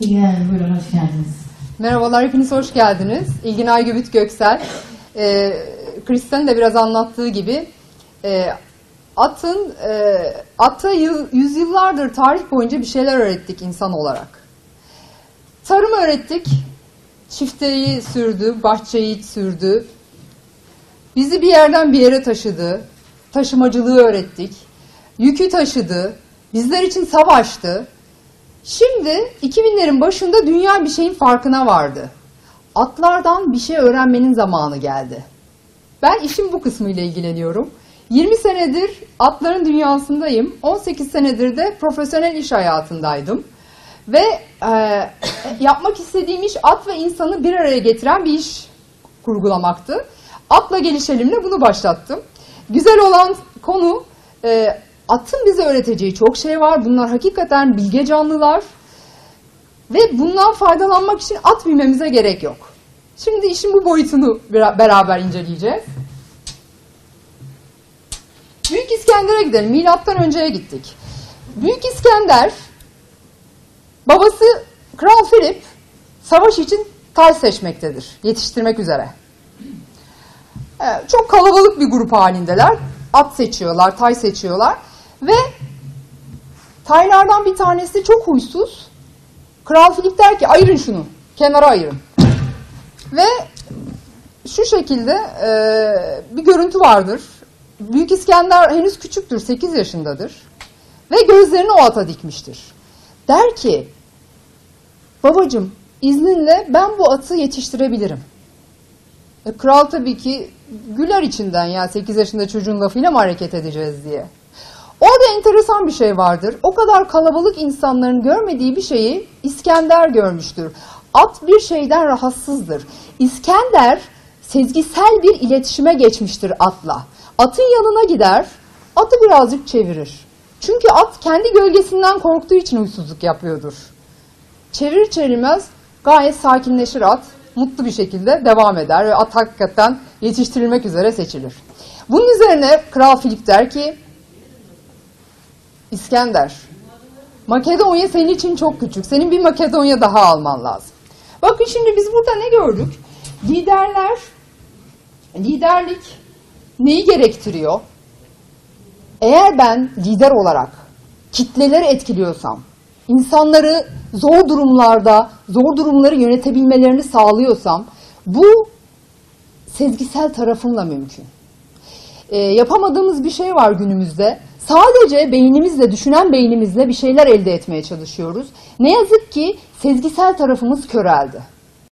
İlgin buyurun hoş geldiniz. Merhabalar, hepiniz hoş geldiniz. İlgin Aygübüt Göksel. Ee, Kristen de biraz anlattığı gibi e, atın e, ata yıl- yüzyıllardır tarih boyunca bir şeyler öğrettik insan olarak. Tarım öğrettik, çifteyi sürdü, bahçeyi sürdü. Bizi bir yerden bir yere taşıdı, taşımacılığı öğrettik. Yükü taşıdı, bizler için savaştı. Şimdi 2000'lerin başında dünya bir şeyin farkına vardı. Atlardan bir şey öğrenmenin zamanı geldi. Ben işin bu kısmıyla ilgileniyorum. 20 senedir atların dünyasındayım. 18 senedir de profesyonel iş hayatındaydım. Ve e, yapmak istediğim iş at ve insanı bir araya getiren bir iş kurgulamaktı. Atla gelişelimle bunu başlattım. Güzel olan konu e, atın bize öğreteceği çok şey var. Bunlar hakikaten bilge canlılar. Ve bundan faydalanmak için at bilmemize gerek yok. Şimdi işin bu boyutunu bera- beraber inceleyeceğiz. Büyük İskender'e gidelim. Milattan önceye gittik. Büyük İskender babası Kral Filip savaş için tay seçmektedir. Yetiştirmek üzere. Ee, Çok kalabalık bir grup halindeler. At seçiyorlar, tay seçiyorlar. Ve taylardan bir tanesi çok huysuz. Kral Filip der ki ayırın şunu, kenara ayırın. Ve şu şekilde e, bir görüntü vardır. Büyük İskender henüz küçüktür, 8 yaşındadır. Ve gözlerini o ata dikmiştir. Der ki, babacım izninle ben bu atı yetiştirebilirim. E, kral tabii ki güler içinden ya 8 yaşında çocuğun lafıyla mı hareket edeceğiz diye. Orada enteresan bir şey vardır. O kadar kalabalık insanların görmediği bir şeyi İskender görmüştür. At bir şeyden rahatsızdır. İskender sezgisel bir iletişime geçmiştir atla. Atın yanına gider, atı birazcık çevirir. Çünkü at kendi gölgesinden korktuğu için huysuzluk yapıyordur. Çevirir çevirmez gayet sakinleşir at. Mutlu bir şekilde devam eder ve at hakikaten yetiştirilmek üzere seçilir. Bunun üzerine Kral Filip der ki İskender, Makedonya senin için çok küçük. Senin bir Makedonya daha alman lazım. Bakın şimdi biz burada ne gördük? Liderler, liderlik neyi gerektiriyor? Eğer ben lider olarak kitleleri etkiliyorsam, insanları zor durumlarda, zor durumları yönetebilmelerini sağlıyorsam, bu sezgisel tarafımla mümkün. E, yapamadığımız bir şey var günümüzde. Sadece beynimizle, düşünen beynimizle bir şeyler elde etmeye çalışıyoruz. Ne yazık ki sezgisel tarafımız köreldi.